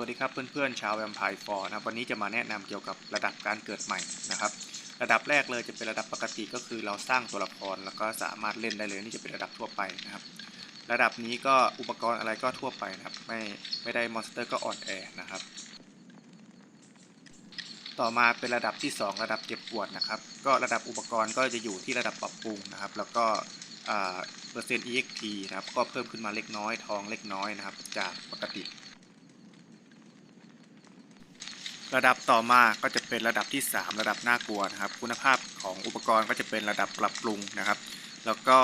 วัสดีครับเพื่อนๆชาวแวมไพร์ฟอร์นะครับวันนี้จะมาแนะนำเกี่ยวกับระดับการเกิดใหม่นะครับ ระดับแรกเลยจะเป็นระดับปกติก็คือเราสร้างตัวละครแล้วก็สามารถเล่นได้เลยนี่จะเป็นระดับทั่วไปนะครับ ระดับนี้ก็อุปกรณ์อะไรก็ทั่วไปนะครับ ไม่ไม่ได้มอนสเตอร์ก็อ่อนแอนะครับ ต่อมาเป็นระดับที่ 2 ระดับเจ็บปวดนะครับ ก็ระดับอุปกรณ์ก็จะอยู่ที่ระดับปรับปรุงนะครับ แล้วก็เปอร์เซ็นต์ EXP นะครับก็เพิ่มขึ้นมาเล็กน้อยทองเล็กน้อยนะครับ จากปกติ ระดับต่อมาก็จะเป็นระดับที่ 3 ระดับน่ากลัวนะครับ คุณภาพของอุปกรณ์ก็จะเป็นระดับปรับปรุงนะครับ แล้วก็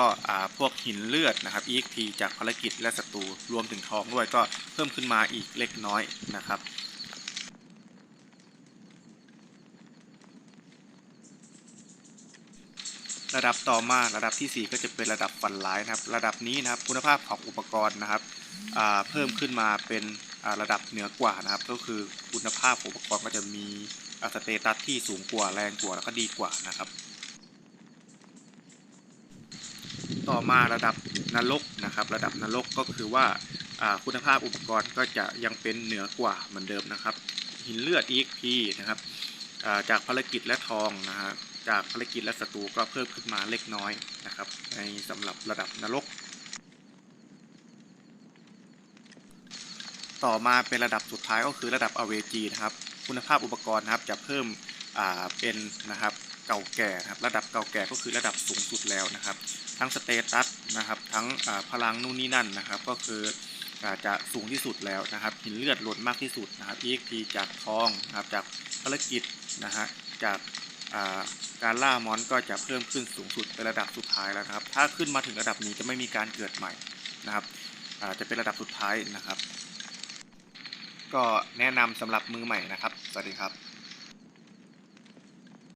พวกหินเลือดนะครับ EXP จากภารกิจและศัตรูรวมถึงทองด้วยก็เพิ่มขึ้นมาอีกเล็กน้อยนะครับระดับต่อมาระดับทีสี่4 ก็จะเป็นระดับฟันร้ายนะครับ ระดับนี้นะครับคุณภาพของอุปกรณ์นะครับเพิ่มขึ้นมาเป็น ระดับเหนือกว่านะครับ ก็คือคุณภาพอุปกรณ์ก็จะมีอ่าสเตตัสที่สูงกว่าแรงกว่าแล้วก็ดีกว่านะครับ ต่อมาระดับนรกนะครับ ระดับนรกก็คือว่าคุณภาพอุปกรณ์ก็จะยังเป็นเหนือกว่าเหมือนเดิมนะครับ หินเลือด EXP นะครับจากภารกิจและทองนะฮะจากภารกิจและศัตรูก็เพิ่มขึ้นมาเล็กน้อยนะครับ ในสำหรับระดับนรก ต่อมาเป็นระดับสุดท้ายก็คือระดับ AVG นะครับ คุณภาพอุปกรณ์นะครับจะเพิ่มเป็นนะครับเก่าแก่นะครับระดับเก่าแก่ก็คือระดับสูงสุดแล้วนะครับ ทั้งสเตตัสนะครับทั้งพลังนู่นนี่นั่นนะครับ ก็คือจะสูงที่สุดแล้วนะครับหินเลือดหล่นมากที่สุดนะครับ EXP จากทองนะครับจากภารกิจนะฮะจากการล่ามอนก็จะเพิ่มขึ้นสูงสุดเป็นระดับสุดท้ายแล้วนะครับ ถ้าขึ้นมาถึงระดับนี้จะไม่มีการเกิดใหม่นะครับจะเป็นระดับสุดท้ายนะครับ ก็แนะนำสำหรับมือใหม่นะครับ สวัสดีครับ